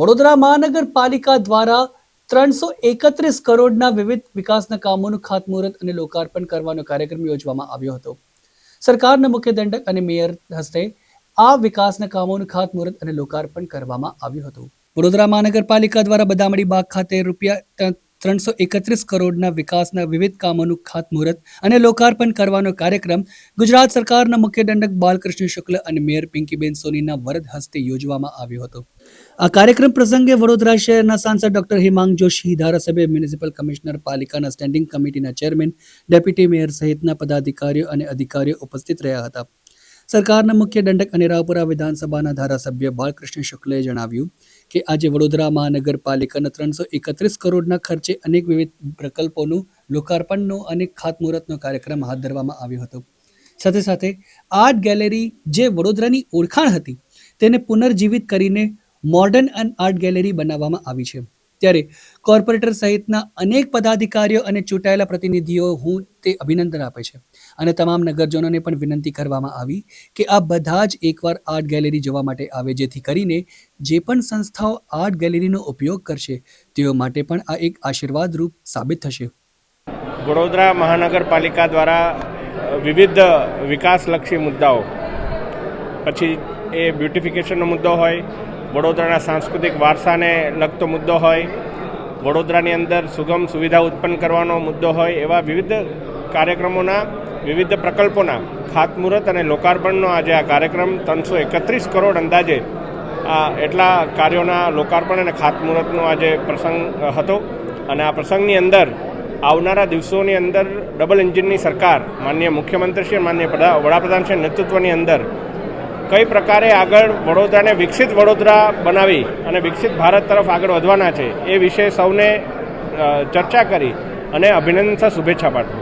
વડોદરા મહાનગરપાલિકા દ્વારા ત્રણસો એકત્રીસ કરોડના વિવિધ વિકાસના કામોનું ખાતમુહૂર્ત અને લોકાર્પણ કરવાનો કાર્યક્રમ યોજવામાં આવ્યો હતો. સરકારના મુખ્ય દંડક અને મેયર હસ્તે આ વિકાસના કામોનું ખાતમુહૂર્ત અને લોકાર્પણ કરવામાં આવ્યું હતું. વડોદરા મહાનગરપાલિકા દ્વારા બદામડી બાગ ખાતે રૂપિયા ત્રણસો એકત્રીસ કરોડના વિકાસના વિવિધ કામોનું ખાતમુહૂર્ત અને લોકાર્પણ કરવાનો કાર્યક્રમ ગુજરાત સરકારના મુખ્ય દંડક બાલકૃષ્ણ શુક્લ અને મેયર પિંકીબેન સોનીના વરદ હસ્તે યોજવામાં આવ્યો હતો. આ કાર્યક્રમ પ્રસંગે વડોદરા શહેરના સાંસદ ડોક્ટર હિમાંગ જોશી, ધારાસભ્ય, મ્યુનિસિપલ કમિશનર, પાલિકાના સ્ટેન્ડિંગ કમિટીના ચેરમેન, ડેપ્યુટી મેયર સહિતના પદાધિકારીઓ અને અધિકારીઓ ઉપસ્થિત રહ્યા હતા. સરકારના મુખ્ય દંડક અને રાવપુરા વિધાનસભાના ધારાસભ્ય બાળકૃષ્ણ શુક્લે જણાવ્યું કે આજે વડોદરા મહાનગરપાલિકાના ત્રણસો એકત્રીસ કરોડના ખર્ચે અનેક વિવિધ પ્રકલ્પોનું લોકાર્પણનો અને ખાતમુહૂર્તનો કાર્યક્રમ હાથ ધરવામાં આવ્યો હતો. સાથે સાથે આર્ટ ગેલેરી જે વડોદરાની ઓળખાણ હતી તેને પુનર્જીવિત કરીને મોડર્ન એન્ડ આર્ટ ગેલેરી બનાવવામાં આવી છે. ત્યારે કોર્પોરેટર સહિતના અનેક પદાધિકારીઓ અને ચૂંટાયેલા પ્રતિનિધિઓ હું તે અભિનંદન આપે છે. અને તમામ નગરજનોને પણ વિનંતી કરવામાં આવી કે આ બધા જ એકવાર આર્ટ ગેલેરી જોવા માટે આવે, જેથી કરીને જે પણ સંસ્થાઓ આર્ટ ગેલેરીનો ઉપયોગ કરશે, તેઓ માટે પણ આ એક આશીર્વાદરૂપ સાબિત થશે. વડોદરા મહાનગરપાલિકા દ્વારા વિવિધ વિકાસલક્ષી મુદ્દાઓ, પછી એ બ્યુટિફિકેશનનો મુદ્દો હોય વડોદરાના સાંસ્કૃતિક વારસાને લગતો મુદ્દો હોય, વડોદરાની અંદર સુગમ સુવિધા ઉત્પન્ન કરવાનો મુદ્દો હોય, એવા વિવિધ કાર્યક્રમોના, વિવિધ પ્રકલ્પોના ખાતમુહૂર્ત અને લોકાર્પણનો આજે આ કાર્યક્રમ ત્રણસો એકત્રીસ કરોડ અંદાજે આ એટલા કાર્યોના લોકાર્પણ અને ખાતમુહૂર્તનો આજે પ્રસંગ હતો. અને આ પ્રસંગની અંદર આવનારા દિવસોની અંદર ડબલ એન્જિનની સરકાર, માન્ય મુખ્યમંત્રી શ્રી માનનીય વડાપ્રધાન શ્રી, નેતૃત્વની અંદર કઈ પ્રકારે આગળ વડોદરાને વિકસિત વડોદરા બનાવી અને વિકસિત ભારત તરફ આગળ વધવાના છે એ વિશે સૌને ચર્ચા કરી અને અભિનંદન શુભેચ્છા પાઠવું.